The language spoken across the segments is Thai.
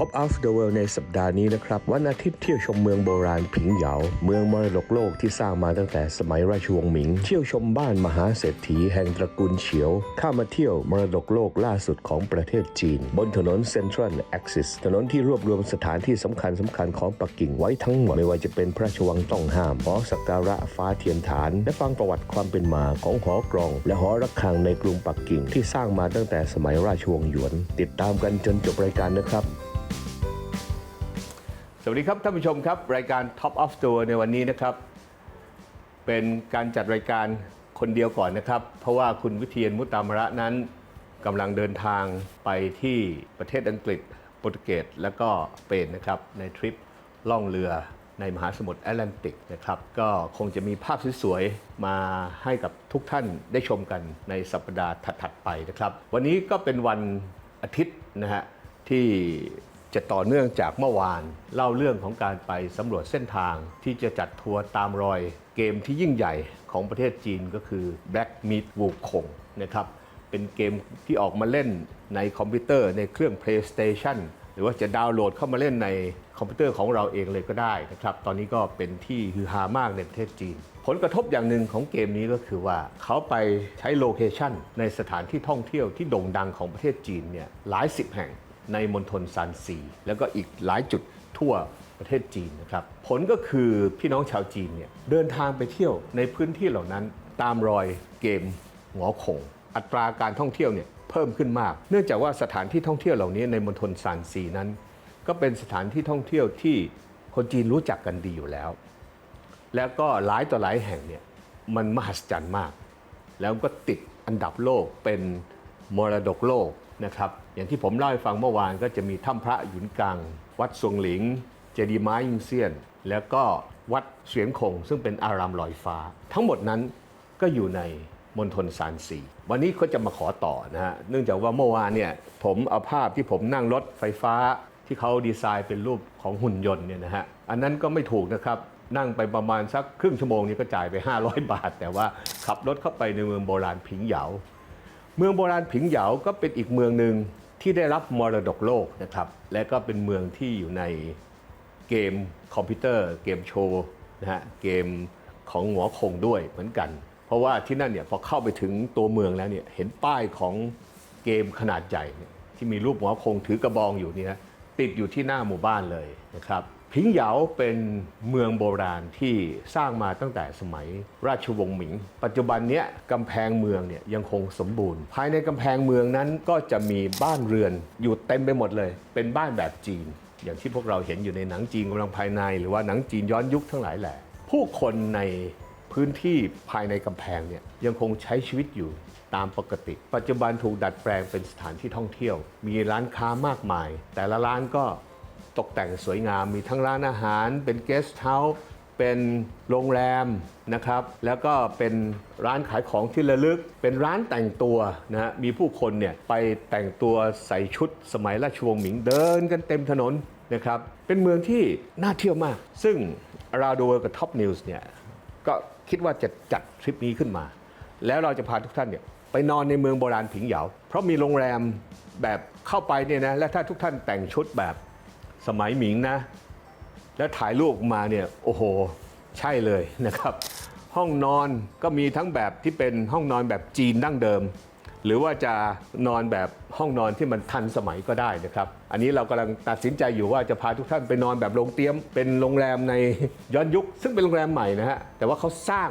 Top of the World ในสัปดาห์นี้นะครับ วันอาทิตย์เที่ยวชมเมืองโบราณผิงเหยา เมืองมรดกโลกที่สร้างมาตั้งแต่สมัยราชวงศ์หมิง เที่ยวชมบ้านมหาเศรษฐีแห่งตระกูลเฉียว ข้ามาเที่ยวมรดกโลกล่าสุดของประเทศจีน บนถนน Central Axis ถนนที่รวบรวมสถานที่สำคัญสำคัญของปักกิ่งไว้ทั้งหมด ไม่ว่าจะเป็นพระราชวังต้องห้ามหอสักการะฟ้าเทียนฐาน และฟังประวัติความเป็นมาของหอกรอง และหอระฆังในกรุงปักกิ่งที่สร้างมาตั้งแต่สมัยราชวงศ์หยวน ติดตามกันจนจบรายการนะครับ สวัสดีครับท่านผู้ชมครับ รายการ Top of Store ในวันนี้นะครับ เป็นการจัดรายการคนเดียวก่อนนะครับ เพราะว่าคุณวิเทียนมุตตามระนั้นกำลังเดินทางไปที่ประเทศอังกฤษโปรตุเกสและก็สเปนนะครับ ในทริปล่องเรือในมหาสมุทรแอตแลนติกนะครับ ก็คงจะมีภาพสวยๆ มาให้กับทุกท่านได้ชมกันในสัปดาห์ถัดๆไปนะครับ วันนี้ก็เป็นวันอาทิตย์นะฮะที่ จะต่อเนื่องจากเมื่อวาน เล่าเรื่องของการไปสำรวจเส้นทางที่จะจัดทัวร์ตามรอยเกมที่ยิ่งใหญ่ของประเทศจีนก็คือ Black Meat w u k o n g นะครับเป็นเกมที่ออกมาเล่นในคอมพิวเตอร์ในเครื่อง PlayStation หรือว่าจะดาวน์โหลดเข้ามาเล่นในคอมพิวเตอร์ของเราเองเลยก็ได้นะครับ ตอนนี้ก็เป็นที่ฮือฮามากในประเทศจีน ผลกระทบอย่างหนึ่งของเกมนี้ก็คือว่าเขาไปใช้โลเคชันในสถานที่ท่องเที่ยวที่โด่งดังของประเทศจีนเนี่ยหลายสิบแห่ง ในมณฑลซานซีแล้วก็อีกหลายจุดทั่วประเทศจีนนะครับ ผลก็คือพี่น้องชาวจีนเนี่ยเดินทางไปเที่ยวในพื้นที่เหล่านั้น ตามรอยเกมหงอคง อัตราการท่องเที่ยวเนี่ยเพิ่มขึ้นมาก เนื่องจากว่าสถานที่ท่องเที่ยวเหล่านี้ในมณฑลซานซีนั้น ก็เป็นสถานที่ท่องเที่ยวที่คนจีนรู้จักกันดีอยู่แล้ว แล้วก็หลายต่อหลายแห่งเนี่ยมันมหัศจรรย์มาก แล้วก็ติดอันดับโลกเป็นมรดกโลกนะครับ อย่างที่ผมเล่าให้ฟังเมื่อวานก็จะมีถ้ำพระหยุนกัง วัดสวงหลิง เจดีย์ไม้ยิงเซียน แล้วก็วัดเสวียงคง ซึ่งเป็นอารามลอยฟ้า ทั้งหมดนั้นก็อยู่ในมณฑลซานซีวันนี้เขาจะมาขอต่อนะฮะ เนื่องจากว่าเมื่อวานเนี่ยผมเอาภาพที่ผมนั่งรถไฟฟ้าที่เขาดีไซน์เป็นรูปของหุ่นยนต์เนี่ยนะฮะ อันนั้นก็ไม่ถูกนะครับนั่งไปประมาณสักครึ่งชั่วโมงนี้ก็จ่ายไป 500 บาท แต่ว่าขับรถเข้าไปในเมืองโบราณผิงเหยา เมืองโบราณผิงเหยาก็เป็นอีกเมืองหนึ่ง ที่ได้รับมรดกโลกนะครับ และก็เป็นเมืองที่อยู่ในเกมคอมพิวเตอร์ เกมโชว์นะฮะเกมของหัวคงด้วยเหมือนกัน เพราะว่าที่นั่นเนี่ยพอเข้าไปถึงตัวเมืองแล้วเนี่ยเห็นป้ายของเกมขนาดใหญ่ที่มีรูปหัวคงถือกระบองอยู่เนี่ยติดอยู่ที่หน้าหมู่บ้านเลยนะครับ ผิงเหยาเป็นเมืองโบราณที่สร้างมาตั้งแต่สมัยราชวงศ์หมิง ปัจจุบันเนี้ยกำแพงเมืองเนี่ยยังคงสมบูรณ์ ภายในกำแพงเมืองนั้นก็จะมีบ้านเรือนอยู่เต็มไปหมดเลย เป็นบ้านแบบจีน อย่างที่พวกเราเห็นอยู่ในหนังจีนกำลังภายใน หรือว่าหนังจีนย้อนยุคทั้งหลายแหละ ผู้คนในพื้นที่ภายในกำแพงเนี่ยยังคงใช้ชีวิตอยู่ตามปกติ ปัจจุบันถูกดัดแปลงเป็นสถานที่ท่องเที่ยว มีร้านค้ามากมาย แต่ละร้านก็ ตกแต่งสวยงาม มีทั้งร้านอาหาร เป็นเกสต์เฮาส์เป็นโรงแรมนะครับ แล้วก็เป็นร้านขายของที่ระลึก เป็นร้านแต่งตัวนะฮะมีผู้คนเนี่ยไปแต่งตัวใส่ชุดสมัยราชวงศ์หมิงเดินกันเต็มถนนนะครับ เป็นเมืองที่น่าเที่ยวมาก ซึ่งราโดกับท็อปนิวส์เนี่ยก็คิดว่าจะจัดทริปนี้ขึ้นมา แล้วเราจะพาทุกท่านเนี่ยไปนอนในเมืองโบราณผิงเหยา เพราะมีโรงแรมแบบเข้าไปเนี่ยนะ และถ้าทุกท่านแต่งชุดแบบ สมัยหมิงนะ แล้วถ่ายรูปมาเนี่ยโอ้โหใช่เลยนะครับ ห้องนอนก็มีทั้งแบบที่เป็นห้องนอนแบบจีนดั้งเดิม หรือว่าจะนอนแบบห้องนอนที่มันทันสมัยก็ได้นะครับ อันนี้เรากำลังตัดสินใจอยู่ว่าจะพาทุกท่านไปนอนแบบโรงเตี้ยม เป็นโรงแรมในย้อนยุค ซึ่งเป็นโรงแรมใหม่นะฮะแต่ว่าเขาสร้าง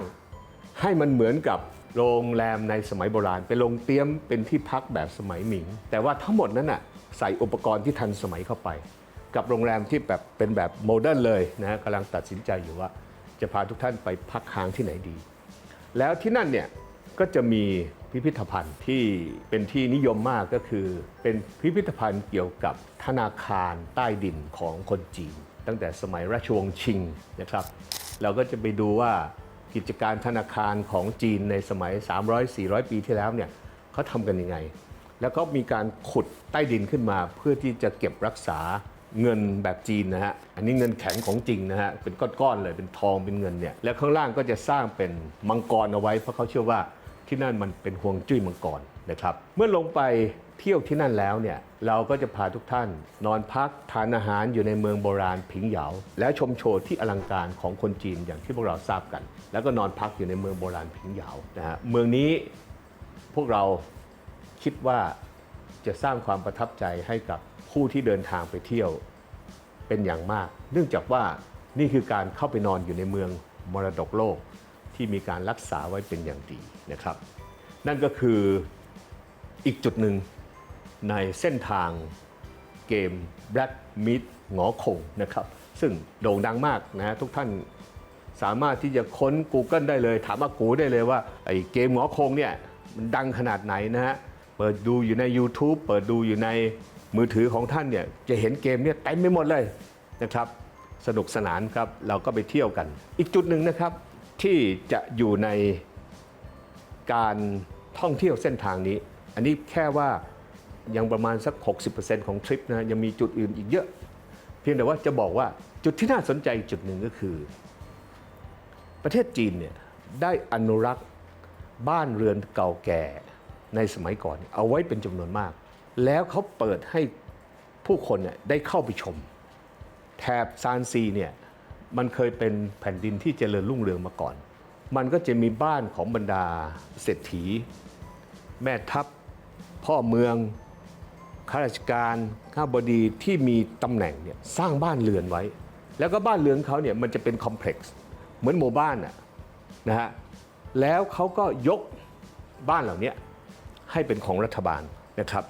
ให้มันเหมือนกับโรงแรมในสมัยโบราณ เป็นโรงเตี้ยมเป็นที่พักแบบสมัยหมิง แต่ว่าทั้งหมดนั้นน่ะใส่อุปกรณ์ที่ทันสมัยเข้าไป กับโรงแรมที่แบบเป็นแบบโมเดิร์นเลยนะฮะกำลังตัดสินใจอยู่ว่าจะพาทุกท่านไปพักค้างที่ไหนดี แล้วที่นั่นเนี่ยก็จะมีพิพิธภัณฑ์ที่เป็นที่นิยมมากก็คือ เป็นพิพิธภัณฑ์เกี่ยวกับธนาคารใต้ดินของคนจีน ตั้งแต่สมัยราชวงศ์ชิงนะครับ เราก็จะไปดูว่ากิจการธนาคารของจีนในสมัย 300-400 ปีที่แล้วเนี่ยเขาทำกันยังไง แล้วก็มีการขุดใต้ดินขึ้นมาเพื่อที่จะเก็บรักษา เงินแบบจีนนะฮะ อันนี้เงินแข็งของจริงนะฮะ เป็นก้อนๆเลย เป็นทองเป็นเงินเนี่ย แล้วข้างล่างก็จะสร้างเป็นมังกรเอาไว้ เพราะเขาเชื่อว่าที่นั่นมันเป็นห่วงจุ้ยมังกรนะครับ เมื่อลงไปเที่ยวที่นั่นแล้วเนี่ย เราก็จะพาทุกท่านนอนพักทานอาหารอยู่ในเมืองโบราณผิงเหยา แล้วชมโชว์ที่อลังการของคนจีนอย่างที่พวกเราทราบกัน แล้วก็นอนพักอยู่ในเมืองโบราณผิงเหยานะฮะ เมืองนี้พวกเราคิดว่าจะสร้างความประทับใจให้กับ ผู้ที่เดินทางไปเที่ยวเป็นอย่างมาก เนื่องจากว่านี่คือการเข้าไปนอนอยู่ในเมืองมรดกโลกที่มีการรักษาไว้เป็นอย่างดีนะครับ นั่นก็คืออีกจุดหนึ่งในเส้นทางเกม Black Meat หงอคงนะครับ ซึ่งโด่งดังมากนะฮะทุกท่านสามารถที่จะค้น Google ได้เลย ถามอากูได้เลยว่าไอ้เกมหงอคงเนี่ยมันดังขนาดไหนนะฮะ เปิดดูอยู่ใน YouTube เปิดดูอยู่ใน มือถือของท่านเนี่ยจะเห็นเกมเนี่ยเต็มไปหมดเลยนะครับสนุกสนานครับเราก็ไปเที่ยวกัน อีกจุดหนึ่งนะครับที่จะอยู่ในการท่องเที่ยวเส้นทางนี้ อันนี้แค่ว่ายังประมาณสัก 60%ของทริปนะยังมีจุดอื่นอีกเยอะ เพียงแต่ว่าจะบอกว่าจุดที่น่าสนใจจุดหนึ่งก็คือ ประเทศจีนเนี่ยได้อนุรักษ์บ้านเรือนเก่าแก่ในสมัยก่อนเอาไว้เป็นจำนวนมาก แล้วเขาเปิดให้ผู้คนเนี่ยได้เข้าไปชม แถบซานซีเนี่ยมันเคยเป็นแผ่นดินที่เจริญรุ่งเรืองมาก่อน มันก็จะมีบ้านของบรรดาเศรษฐี แม่ทัพ พ่อเมืองข้าราชการข้าบดีที่มีตำแหน่งเนี่ยสร้างบ้านเรือนไว้ แล้วก็บ้านเรือนเขาเนี่ยมันจะเป็นคอมเพล็กซ์เหมือนหมู่บ้านน่ะนะฮะแล้วเขาก็ยกบ้านเหล่านี้ให้เป็นของรัฐบาลนะครับ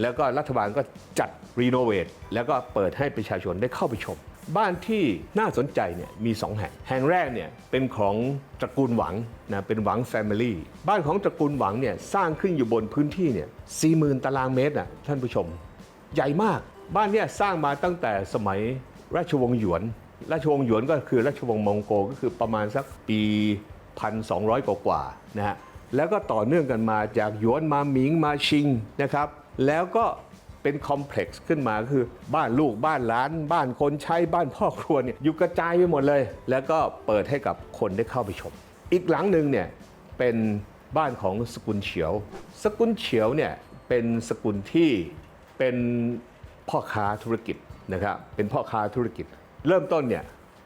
แล้วก็รัฐบาลก็จัดรีโนเวทแล้วก็เปิดให้ประชาชนได้เข้าไปชม บ้านที่น่าสนใจเนี่ยมี 2 แห่ง แห่งแรกเนี่ยเป็นของตระกูลหวังนะเป็นหวังแฟมิลี่บ้านของตระกูลหวังเนี่ยสร้างขึ้นอยู่บนพื้นที่เนี่ย40,000ตารางเมตรนะท่านผู้ชม ใหญ่มากบ้านเนี่ยสร้างมาตั้งแต่สมัยราชวงศ์หยวน ราชวงศ์หยวนก็คือราชวงศ์มองโกก็คือประมาณสักปี 1,200 กว่ากว่านะฮะแล้วก็ต่อเนื่องกันมาจากหยวนมาหมิงมาชิงนะครับ แล้วก็เป็นคอมเพล็กซ์ขึ้นมาก็คือบ้านลูกบ้านหลาน บ้านคนใช้บ้านพ่อครัวเนี่ยอยู่กระจายไปหมดเลย แล้วก็เปิดให้กับคนได้เข้าไปชม อีกหลังหนึ่งเนี่ยเป็นบ้านของสกุลเฉียว สกุลเฉียวเนี่ยเป็นสกุลที่เป็นพ่อค้าธุรกิจนะครับเป็นพ่อค้าธุรกิจ เริ่มต้นเนี่ย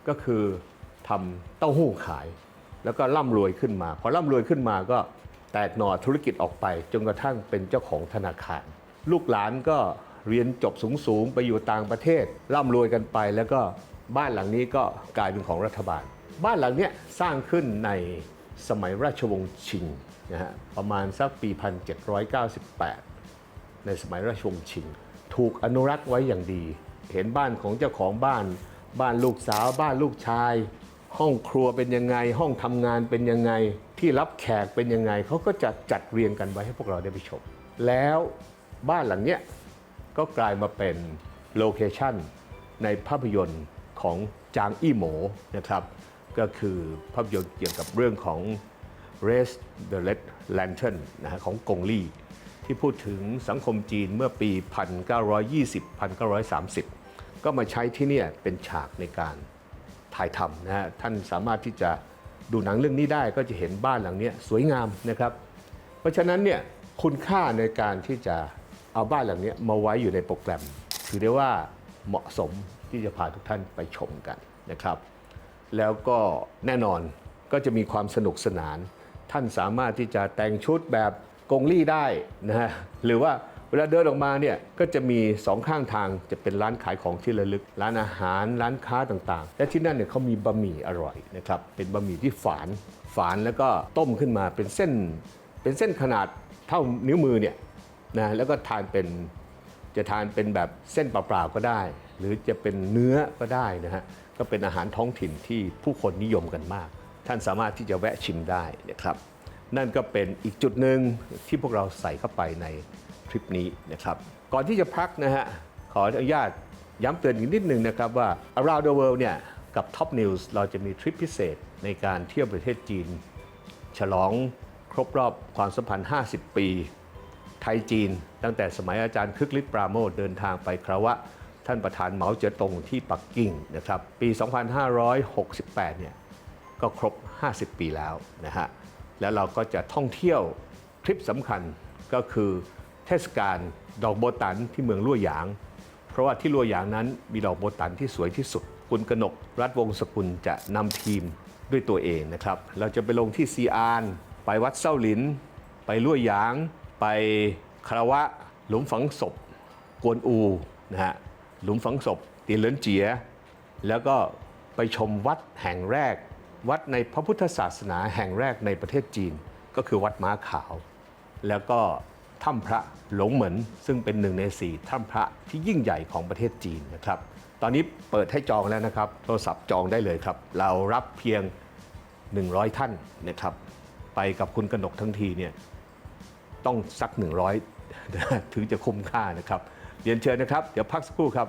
ก็คือทำเต้าหู้ขาย แล้วก็ร่ำรวยขึ้นมาพอร่ำรวยขึ้นมาก็แตกหน่อธุรกิจออกไปจนกระทั่งเป็นเจ้าของธนาคาร ลูกหลานก็เรียนจบสูงๆ ไปอยู่ต่างประเทศ ร่ำรวยกันไปแล้วก็บ้านหลังนี้ก็กลายเป็นของรัฐบาล บ้านหลังนี้สร้างขึ้นในสมัยราชวงศ์ชิงนะฮะประมาณสักปี 1798 ในสมัยราชวงศ์ชิง ถูกอนุรักษ์ไว้อย่างดี เห็นบ้านของเจ้าของบ้าน บ้านลูกสาว บ้านลูกชาย ห้องครัวเป็นยังไง ห้องทำงานเป็นยังไง ที่รับแขกเป็นยังไง เขาก็จะจัดเรียงกันไว้ให้พวกเราได้ไปชม แล้ว บ้านหลังเนี้ยก็กลายมาเป็นโลเคชันในภาพยนตร์ของจางอี้โหมนะครับ ก็คือภาพยนตร์เกี่ยวกับเรื่องของ Race the Red Lantern นะฮะของกงลี่ ที่พูดถึงสังคมจีนเมื่อปี 1920-1930 ก็มาใช้ที่เนี่ยเป็นฉากในการถ่ายทำนะฮะท่านสามารถที่จะดูหนังเรื่องนี้ได้ก็จะเห็นบ้านหลังนี้สวยงามนะครับ เพราะฉะนั้นเนี่ยคุณค่าในการที่จะ เอาบ้านหลังนี้มาไว้อยู่ในโปรแกรม ถือได้ว่าเหมาะสมที่จะพาทุกท่านไปชมกันนะครับ แล้วก็แน่นอนก็จะมีความสนุกสนาน ท่านสามารถที่จะแต่งชุดแบบกงลี่ได้นะฮะหรือว่าเวลาเดินออกมาเนี่ยก็จะมีสองข้างทางจะเป็นร้านขายของที่ระลึก ร้านอาหารร้านค้าต่างๆ และที่นั่นเนี่ยเขามีบะหมี่อร่อยนะครับเป็นบะหมี่ที่ฝานฝานแล้วก็ต้มขึ้นมาเป็นเส้น เป็นเส้นขนาดเท่านิ้วมือเนี่ย นะแล้วก็ทานเป็นจะทานเป็นแบบเส้นเปล่าๆก็ได้ หรือจะเป็นเนื้อก็ได้นะฮะก็เป็นอาหารท้องถิ่นที่ผู้คนนิยมกันมาก ท่านสามารถที่จะแวะชิมได้นะครับ นั่นก็เป็นอีกจุดหนึ่งที่พวกเราใส่เข้าไปในทริปนี้นะครับ ก่อนที่จะพักนะฮะขออนุญาตย้ำเตือนอีกนิดหนึ่งนะครับว่า around the world เนี่ยกับ Top News เราจะมีทริปพิเศษในการเที่ยวประเทศจีน ฉลองครบรอบความสัมพันธ์ 50 ปี ไทยจีน ตั้งแต่สมัยอาจารย์คึกฤทธิ์ปราโมทเดินทางไปคราวะท่านประธานเหมาเจ๋อตงที่ปักกิ่งนะครับปี 2568 เนี่ยก็ครบ 50 ปีแล้วนะฮะแล้วเราก็จะท่องเที่ยวทริปสำคัญก็คือเทศกาลดอกโบตันที่เมืองลั่วหยาง เพราะว่าที่ลั่วหยางนั้นมีดอกโบตันที่สวยที่สุด คุณกนกรัฐวงศ์สกุลจะนำทีมด้วยตัวเองนะครับ เราจะไปลงที่ซีอาน ไปวัดเส้าหลิน ไปลั่วหยาง ไปคารวะหลุมฝังศพกวนอูนะฮะหลุมฝังศพตีเลินเจีย แล้วก็ไปชมวัดแห่งแรก วัดในพระพุทธศาสนาแห่งแรกในประเทศจีน ก็คือวัดม้าขาว แล้วก็ถ้ำพระหลงเหมินซึ่งเป็นหนึ่งในสี่ถ้ำพระที่ยิ่งใหญ่ของประเทศจีนนะครับ ตอนนี้เปิดให้จองแล้วนะครับ โทรศัพท์จองได้เลยครับ เรารับเพียง 100 ท่านนะครับ ไปกับคุณกนกทั้งทีเนี่ย ต้องสัก 100 ถึงจะคุ้มค่านะครับเรียนเชิญนะครับ เดี๋ยวพักสักครู่ครับ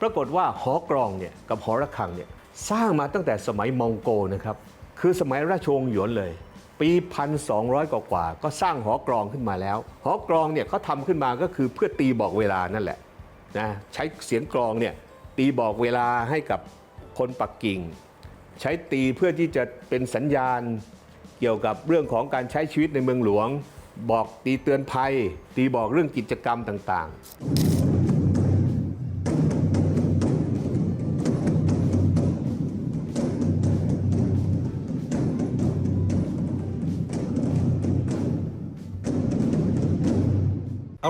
ปรากฏว่าหอกรองเนี่ยกับหอระฆังเนี่ยสร้างมาตั้งแต่สมัยมองโกนะครับคือสมัยราชวงศ์หยวนเลย ปี 1,200 กว่ากว่า ก็สร้างหอกรองขึ้นมาแล้ว หอกรองเนี่ยเขาทำขึ้นมาก็คือเพื่อตีบอกเวลานั่นแหละนะใช้เสียงกรองเนี่ยตีบอกเวลาให้กับคนปักกิ่ง ใช้ตีเพื่อที่จะเป็นสัญญาณเกี่ยวกับเรื่องของการใช้ชีวิตในเมืองหลวง บอกตีเตือนภัย ตีบอกเรื่องกิจกรรมต่างๆ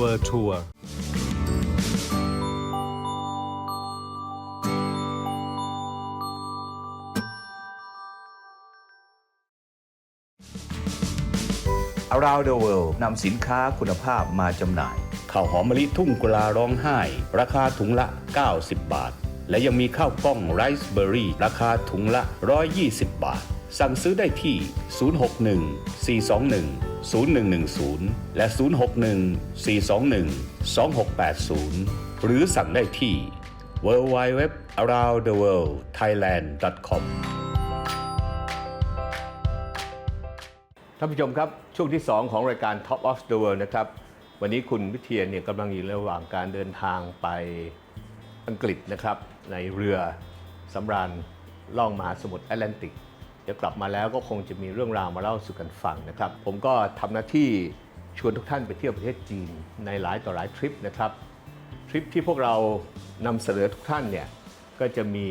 world tour อารา the World นำสินค้าคุณภาพมาจำหน่าย ข้าวหอมมะลิทุ่งกุลาร้องไห้ ราคาถุงละ 90 บาท และยังมีข้าวกล้องไรซ์เบอร์รี่ ราคาถุงละ 120 บาท สั่งซื้อได้ที่ 061 421 0110 และ 061 421 2680 หรือสั่งได้ที่ www aroundtheworldthailand.com ท่านผู้ชมครับ ช่วงที่ 2 ของรายการ Top of the World นะครับ วันนี้คุณวิเทียนเนี่ยกำลังอยู่ระหว่างการเดินทางไปอังกฤษนะครับ ในเรือสำราญล่องมหาสมุทรแอตแลนติก เดี๋ยวกลับมาแล้วก็คงจะมีเรื่องราวมาเล่าสู่กันฟังนะครับ ผมก็ทำหน้าที่ชวนทุกท่านไปเที่ยวประเทศจีนในหลายต่อหลายทริปนะครับทริปที่พวกเรานำเสนอทุกท่านเนี่ยก็จะมี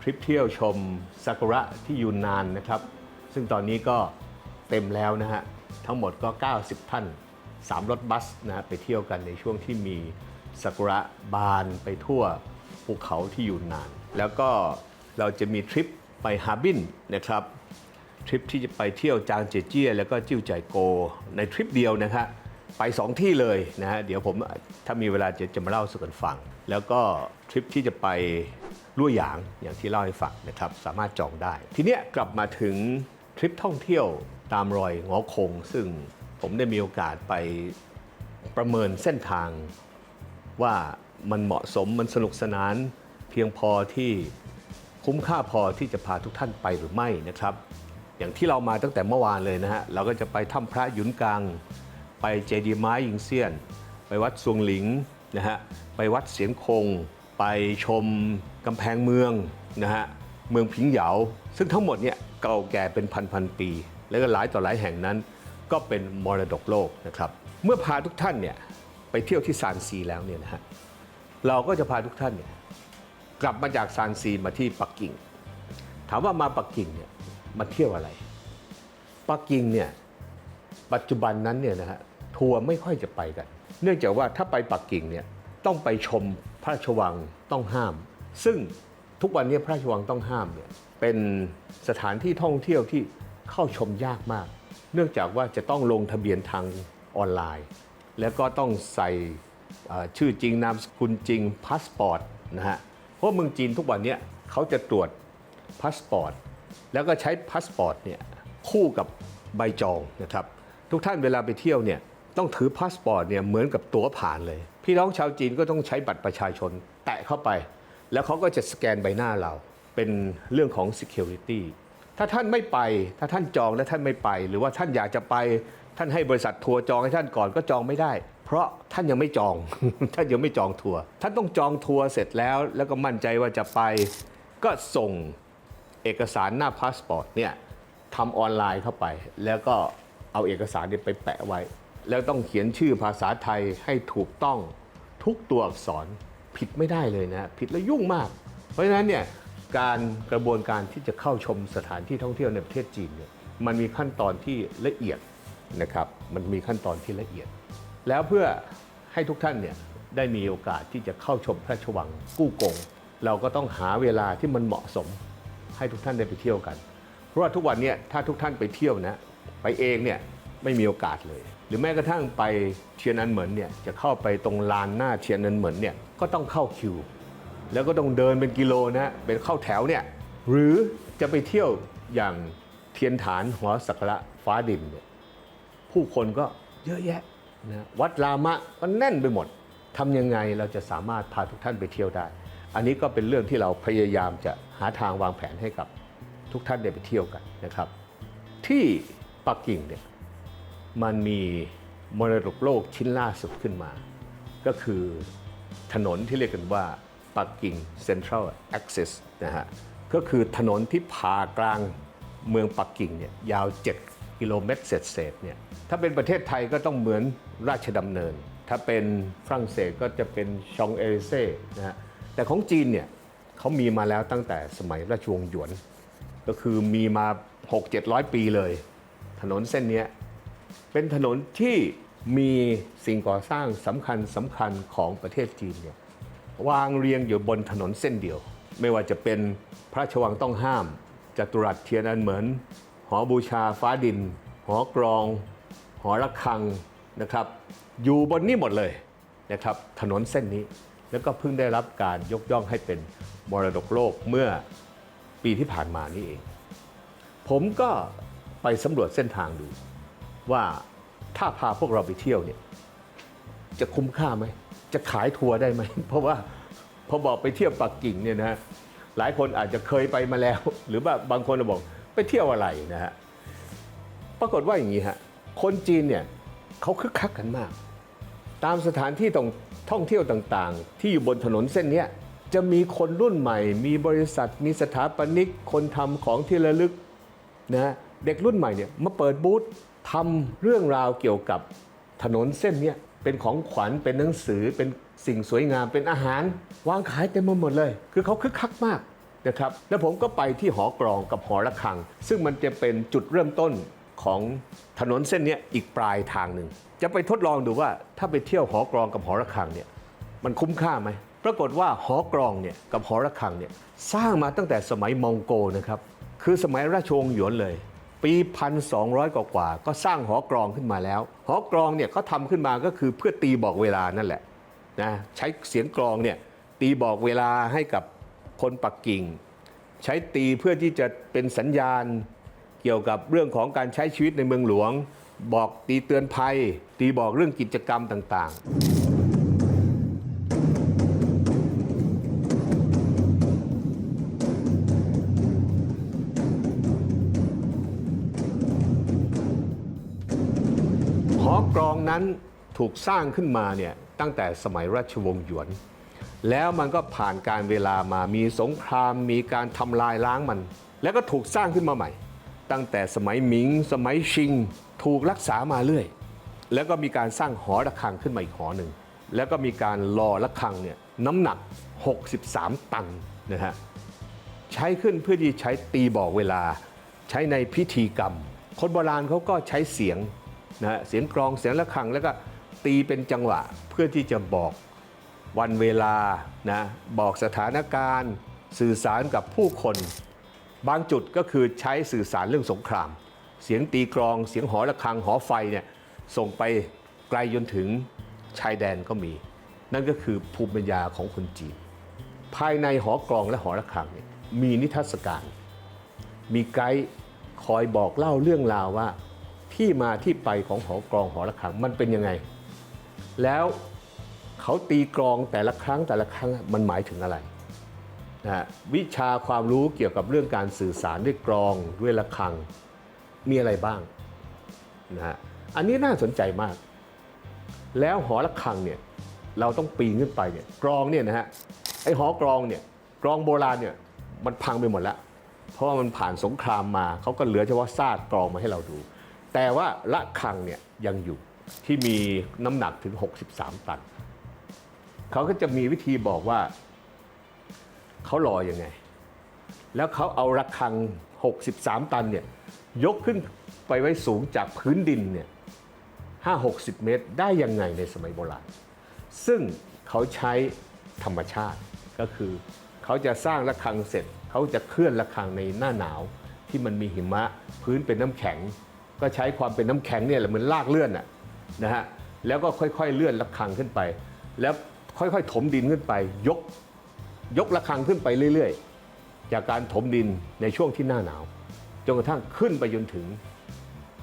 ทริปเที่ยวชมซากุระที่ยูนนานนะครับ ซึ่งตอนนี้ก็เต็มแล้วนะฮะทั้งหมดก็ 90 ท่าน 3 รถบัสนะฮะไปเที่ยวกันในช่วงที่มีซากุระบานไปทั่วภูเขาที่ยูนนาน แล้วก็เราจะมีทริปไปฮาร์บินนะครับ ทริปที่จะไปเที่ยวจางเจเจี้ยแล้วก็จิ้วใจายโกในทริปเดียวนะฮะไป 2 ที่เลยนะฮะเดี๋ยวผมถ้ามีเวลาจะจะมาเล่าสู่กันฟัง แล้วก็ทริปที่จะไปลั่วหยางอย่างที่เล่าให้ฟังนะครับสามารถจองได้ ทีเนี้ยกลับมาถึงทริปท่องเที่ยวตามรอยงอคง ซึ่งผมได้มีโอกาสไปประเมินเส้นทางว่ามันเหมาะสมมันสนุกสนานเพียงพอที่คุ้มค่าพอที่จะพาทุกท่านไปหรือไม่นะครับ อย่างที่เรามาตั้งแต่เมื่อวานเลยนะฮะ เราก็จะไปถ้ำพระยุนกัง ไปเจดีย์ไม้ยิงเซียน ไปวัดสวงหลิงนะฮะ ไปวัดเสียงคง ไปชมกำแพงเมืองนะฮะ เมืองผิงเหยา ซึ่งทั้งหมดเนี่ยเก่าแก่เป็นพันพันๆปี แล้วก็หลายต่อหลายแห่งนั้น ก็เป็นมรดกโลกนะครับ เมื่อพาทุกท่านเนี่ยไปเที่ยวที่ซานซีแล้วเนี่ยนะฮะ เราก็จะพาทุกท่านเนี่ยกลับมาจากซานซีมาที่ปักกิ่ง ถามว่ามาปักกิ่งเนี่ย มาเที่ยวอะไรปักกิ่งเนี่ยปัจจุบันนั้นเนี่ยนะฮะทัวร์ไม่ค่อยจะไปกัน เนื่องจากว่าถ้าไปปักกิ่งเนี่ยต้องไปชมพระราชวังต้องห้าม ซึ่งทุกวันนี้พระราชวังต้องห้ามเนี่ยเป็นสถานที่ท่องเที่ยวที่เข้าชมยากมาก เนื่องจากว่าจะต้องลงทะเบียนทางออนไลน์ แล้วก็ต้องใส่ชื่อจริงนามสกุลจริงพาสปอร์ตนะฮะเพราะเมืองจีนทุกวันนี้เขาจะตรวจพาสปอร์ต แล้วก็ใช้พาสปอร์ตเนี่ยคู่กับใบจองนะครับ ทุกท่านเวลาไปเที่ยวเนี่ยต้องถือพาสปอร์ตเนี่ยเหมือนกับตั๋วผ่านเลย พี่น้องชาวจีนก็ต้องใช้บัตรประชาชนแตะเข้าไป แล้วเขาก็จะสแกนใบหน้าเรา เป็นเรื่องของ Security ถ้าท่านไม่ไปถ้าท่านจองและท่านไม่ไป หรือว่าท่านอยากจะไปท่านให้บริษัททัวร์จองให้ท่านก่อนก็จองไม่ได้ เพราะท่านยังไม่จอง ท่านยังไม่จองทัวร์ท่านต้องจองทัวร์เสร็จแล้ว แล้วก็มั่นใจว่าจะไปก็ส่ง เอกสารหน้าพาสปอร์ตเนี่ยทำออนไลน์เข้าไป แล้วก็เอาเอกสารนี่ไปแปะไว้ แล้วต้องเขียนชื่อภาษาไทยให้ถูกต้องทุกตัวอักษรผิดไม่ได้เลยนะผิดแล้วยุ่งมาก เพราะฉะนั้นเนี่ยการกระบวนการที่จะเข้าชมสถานที่ท่องเที่ยวในประเทศจีนเนี่ยมันมีขั้นตอนที่ละเอียดนะครับ มันมีขั้นตอนที่ละเอียด แล้วเพื่อให้ทุกท่านเนี่ยได้มีโอกาสที่จะเข้าชมพระราชวังกู้กง เราก็ต้องหาเวลาที่มันเหมาะสม ให้ทุกท่านได้ไปเที่ยวกัน เพราะว่าทุกวันนี้ถ้าทุกท่านไปเที่ยวนะ ไปเองเนี่ยไม่มีโอกาสเลย หรือแม้กระทั่งไปเทียนอันเหมินเนี่ยจะเข้าไปตรงลานหน้าเทียนอันเหมินเนี่ยก็ต้องเข้าคิว แล้วก็ต้องเดินเป็นกิโลนะเป็นเข้าแถวเนี่ยหรือจะไปเที่ยวอย่างเทียนฐานหอสักระฟ้าดินเนี่ยผู้คนก็เยอะแยะนะวัดรามะก็แน่นไปหมดทำยังไงเราจะสามารถพาทุกท่านไปเที่ยวได้ อันนี้ก็เป็นเรื่องที่เราพยายามจะหาทางวางแผนให้กับทุกท่านได้ไปเที่ยวกันนะครับ ที่ปักกิ่งเนี่ยมันมีมรดกโลกชิ้นล่าสุดขึ้นมา ก็คือถนนที่เรียกกันว่าปักกิ่ง Central Access นะฮะก็คือถนนที่ผ่ากลางเมืองปักกิ่งเนี่ยยาว 7 กิโลเมตรเศษๆเนี่ยถ้าเป็นประเทศไทยก็ต้องเหมือนราชดำเนิน ถ้าเป็นฝรั่งเศสก็จะเป็นชองเอริเซ่นะฮะ แต่ของจีนเนี่ยเขามีมาแล้วตั้งแต่สมัยราชวงศ์หยวน ก็คือมีมา 6-700 ปีเลย ถนนเส้นนี้เป็นถนนที่มีสิ่งก่อสร้างสำคัญสำคัญของประเทศจีนเนี่ยวางเรียงอยู่บนถนนเส้นเดียว ไม่ว่าจะเป็นพระราชวังต้องห้าม จัตุรัสเทียนอันเหมือน หอบูชาฟ้าดิน หอกรอง หอระฆังนะครับ อยู่บนนี้หมดเลยนะครับ ถนนเส้นนี้ แล้วก็เพิ่งได้รับการยกย่องให้เป็นมรดกโลกเมื่อปีที่ผ่านมานี่เอง ผมก็ไปสำรวจเส้นทางดู ว่าถ้าพาพวกเราไปเที่ยวเนี่ยจะคุ้มค่าไหม จะขายทัวร์ได้ไหม เพราะว่าพอบอกไปเที่ยวปักกิ่งเนี่ยนะหลายคนอาจจะเคยไปมาแล้ว หรือว่าบางคนบอกไปเที่ยวอะไรนะฮะปรากฏว่าอย่างนี้ฮะคนจีนเนี่ยเขาคึกคักกันมาก ตามสถานที่ท่อง ท่องเที่ยวต่างๆ ที่อยู่บนถนนเส้นนี้จะมีคนรุ่นใหม่ มีบริษัท มีสถาปนิก คนทำของที่ระลึกนะเด็กรุ่นใหม่เนี่ยมาเปิดบูธทำเรื่องราวเกี่ยวกับถนนเส้นนี้เป็นของขวัญเป็นหนังสือเป็นสิ่งสวยงามเป็นอาหาร วางขายเต็มไปหมดเลย คือเขาคึกคักมากนะครับแล้วผมก็ไปที่หอกรองกับหอระฆัง ซึ่งมันจะเป็นจุดเริ่มต้น ของถนนเส้นนี้อีกปลายทางหนึ่ง จะไปทดลองดูว่าถ้าไปเที่ยวหอกรองกับหอระฆังเนี่ยมันคุ้มค่าไหมปรากฏว่าหอกรองเนี่ยกับหอระฆังเนี่ยสร้างมาตั้งแต่สมัยมองโกนะครับคือสมัยราชวงศ์หยวนเลย ปี 1,200 กว่ากว่า ก็สร้างหอกรองขึ้นมาแล้ว หอกรองเนี่ยเขาทำขึ้นมาก็คือเพื่อตีบอกเวลานั่นแหละนะใช้เสียงกรองเนี่ยตีบอกเวลาให้กับคนปักกิ่ง ใช้ตีเพื่อที่จะเป็นสัญญาณ เกี่ยวกับเรื่องของการใช้ชีวิตในเมืองหลวง บอกตีเตือนภัย ตีบอกเรื่องกิจกรรมต่างๆหอกรองนั้นถูกสร้างขึ้นมาเนี่ยตั้งแต่สมัยราชวงศ์หยวน แล้วมันก็ผ่านการเวลามามีสงครามมีการทำลายล้างมัน แล้วก็ถูกสร้างขึ้นมาใหม่ ตั้งแต่สมัยหมิง สมัยชิง ถูกรักษามาเรื่อย แล้วก็มีการสร้างหอระฆังขึ้นมาอีกหอหนึ่ง แล้วก็มีการรอระฆังเนี่ยน้ำหนัก 63 ตันนะฮะใช้ขึ้นเพื่อที่ใช้ตีบอกเวลา ใช้ในพิธีกรรม คนโบราณเขาก็ใช้เสียงนะฮะเสียงกรองเสียงระฆังแล้วก็ตีเป็นจังหวะเพื่อที่จะบอกวันเวลานะบอกสถานการณ์ สื่อสารกับผู้คน บางจุดก็คือใช้สื่อสารเรื่องสงคราม เสียงตีกรอง เสียงหอระฆังหอไฟเนี่ยส่งไปไกลจนถึงชายแดนก็มี นั่นก็คือภูมิปัญญาของคนจีน ภายในหอกรองและหอระฆังเนี่ยมีนิทรรศการ มีไกด์คอยบอกเล่าเรื่องราวว่า ที่มาที่ไปของหอกรองหอระฆังมันเป็นยังไง แล้วเขาตีกรองแต่ละครั้งแต่ละครั้งมันหมายถึงอะไร นะวิชาความรู้เกี่ยวกับเรื่องการสื่อสารด้วยกรองด้วยระฆังมีอะไรบ้างนะฮะอันนี้น่าสนใจมาก แล้วหอระฆังเนี่ยเราต้องปีนขึ้นไปเนี่ยกรองเนี่ยนะฮะไอหอกรองเนี่ยกรองโบราณเนี่ยมันพังไปหมดแล้ว เพราะว่ามันผ่านสงครามมาเขาก็เหลือเฉพาะซากกรองมาให้เราดู แต่ว่าระฆังเนี่ยยังอยู่ที่มีน้ำหนักถึง 63 ตันเขาก็จะมีวิธีบอกว่า เขารออยังไง แล้วเขาเอาระฆัง 63 ตันเนี่ยยกขึ้นไปไว้สูงจากพื้นดินเนี่ย5-60เมตรได้ยังไงในสมัยโบราณ ซึ่งเขาใช้ธรรมชาติก็คือเขาจะสร้างระฆังเสร็จ เขาจะเคลื่อนระฆังในหน้าหนาวที่มันมีหิมะพื้นเป็นน้ำแข็ง ก็ใช้ความเป็นน้ำแข็งเนี่ยแหละเหมือนลากเลื่อนนะนะฮะแล้วก็ค่อยๆเลื่อนระฆังขึ้นไป แล้วค่อยๆถมดินขึ้นไปยก ยกระฆังขึ้นไปเรื่อยๆ จากการถมดินในช่วงที่หน้าหนาวจนกระทั่งขึ้นไปจนถึง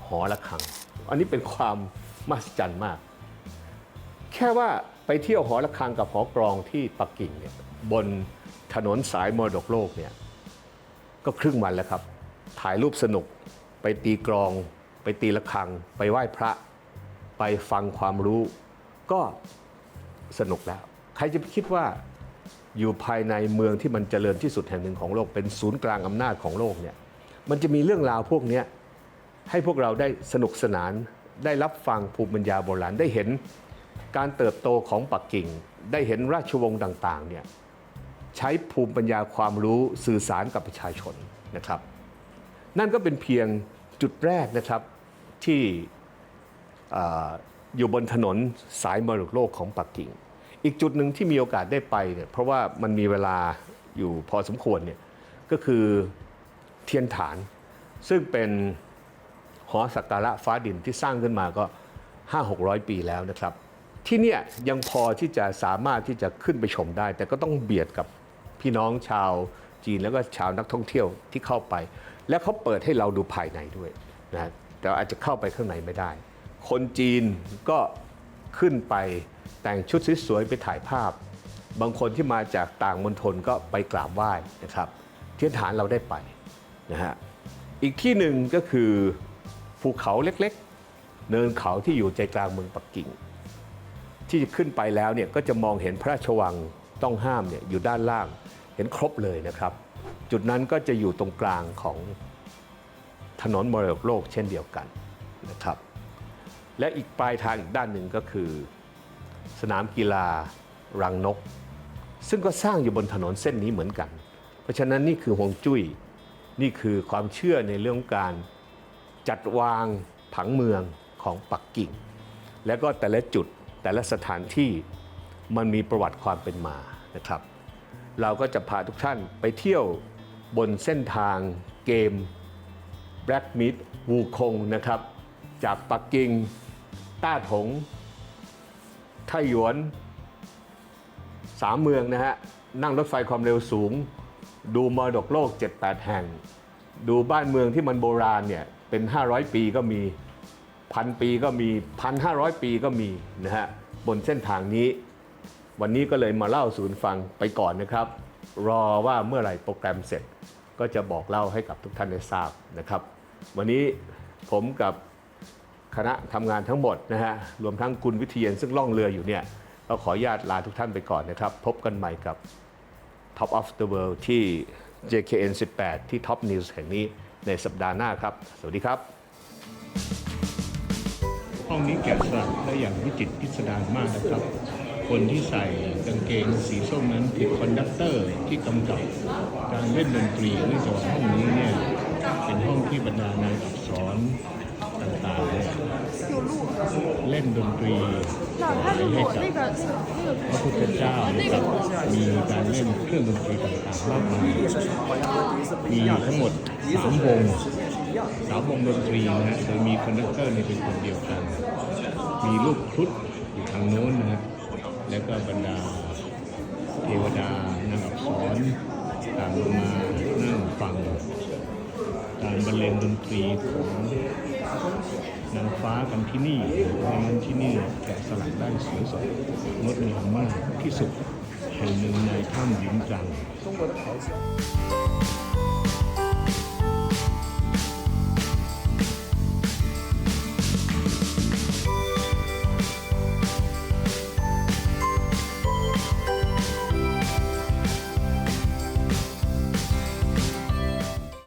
หอระฆัง อันนี้เป็นความมหัศจรรย์มาก แค่ว่าไปเที่ยวหอระฆังกับหอกรองที่ปักกิ่งเนี่ยบนถนนสายมรดกโลกเนี่ยก็ครึ่งวันแล้วครับ ถ่ายรูปสนุกไปตีกรอง ไปตีระฆัง ไปไหว้พระ ไปฟังความรู้ ก็สนุกแล้ว ใครจะไปคิดว่า อยู่ภายในเมืองที่มันเจริญที่สุดแห่งหนึ่งของโลกเป็นศูนย์กลางอำนาจของโลกเนี่ยมันจะมีเรื่องราวพวกนี้ให้พวกเราได้สนุกสนานได้รับฟังภูมิปัญญาโบราณได้เห็นการเติบโตของปักกิ่ง ได้เห็นราชวงศ์ต่างๆเนี่ยใช้ภูมิปัญญาความรู้สื่อสารกับประชาชนนะครับ นั่นก็เป็นเพียงจุดแรกนะครับที่อ่อยู่บนถนนสายมรดกโลกของปักกิ่ง อีกจุดหนึ่งที่มีโอกาสได้ไปเนี่ยเพราะว่ามันมีเวลาอยู่พอสมควรเนี่ยก็คือเทียนฐาน ซึ่งเป็นหอสักการะฟ้าดินที่สร้างขึ้นมาก็ 5 600 ปีแล้วนะครับ ที่เนี่ยยังพอที่จะสามารถที่จะขึ้นไปชมได้ แต่ก็ต้องเบียดกับพี่น้องชาวจีนแล้วก็ชาวนักท่องเที่ยวที่เข้าไป และเขาเปิดให้เราดูภายในด้วยนะแต่อาจจะเข้าไปข้างในไม่ได้ คนจีนก็ ขึ้นไปแต่งชุดสวยๆไปถ่ายภาพ บางคนที่มาจากต่างมณฑลก็ไปกราบไหว้นะครับเทียนฐานเราได้ไปนะฮะอีกที่หนึ่งก็คือภูเขาเล็กๆ เนินเขาที่อยู่ใจกลางเมืองปักกิ่ง ที่ขึ้นไปแล้วเนี่ยก็จะมองเห็นพระราชวังต้องห้ามเนี่ยอยู่ด้านล่างเห็นครบเลยนะครับ จุดนั้นก็จะอยู่ตรงกลางของถนนมรดกโลกเช่นเดียวกันนะครับ และอีกปลายทางอีกด้านหนึ่งก็คือ สนามกีฬารังนก ซึ่งก็สร้างอยู่บนถนนเส้นนี้เหมือนกัน เพราะฉะนั้นนี่คือฮวงจุ้ยนี่คือความเชื่อในเรื่องของการจัดวางผังเมืองของปักกิ่ง แล้วก็แต่ละจุดแต่ละสถานที่มันมีประวัติความเป็นมานะครับ เราก็จะพาทุกท่านไปเที่ยวบนเส้นทางเกม Black Meat วูคงนะครับ จากปักกิ่ง ต้าถงไทหยวนสามเมืองนะฮะ นั่งรถไฟความเร็วสูง ดูมรดกโลก 7-8 แห่ง ดูบ้านเมืองที่มันโบราณเนี่ย เป็น 500 ปีก็มีพันปีก็มี1,500ปีก็มีนะฮะ บนเส้นทางนี้ วันนี้ก็เลยมาเล่าสู่กันฟังไปก่อนนะครับ รอว่าเมื่อไหร่โปรแกรมเสร็จ ก็จะบอกเล่าให้กับทุกท่านได้ทราบนะครับ วันนี้ผมกับ คณะทำงานทั้งหมดนะฮะรวมทั้งคุณวิเทียนซึ่งล่องเรืออยู่เนี่ยก็ขออนุญาตลาทุกท่านไปก่อนนะครับ พบกันใหม่กับ Top of the World ที่ JKN 18 ที่ Top News แห่งนี้ในสัปดาห์หน้าครับ สวัสดีครับ ห้องนี้แกะสลักได้อย่างวิจิตรพิสดารมากนะครับ คนที่ใส่กางเกงสีส้มนั้นคือคอนดักเตอร์ที่กำกับการเล่นดนตรีเนื่องจากว่าห้องนี้เนี่ยเป็นห้องที่บรรดานายอักษรต่างๆ เล่นดนตรีให้กับพระพุทธเจ้านะครับมีการเล่นเครื่องดนตรีต่างๆมากมายมีทั้งหมดสามวงสามวงดนตรีนะฮะโดยมีคอนดักเตอร์ในเป็นคนเดียวกัน มีลูกครุฑอยู่ทางโน้นนะฮะแล้วก็บรรดาเทวดานางอักษรต่างลงมานั่งฟังการบรรเลงดนตรีของ นางฟ้ากันที่นี่ดังนที่นี่แกะสลักได้สวยสดงดงามมากที่สุดแห่งหนึ่งในถ้ำหญิงจัง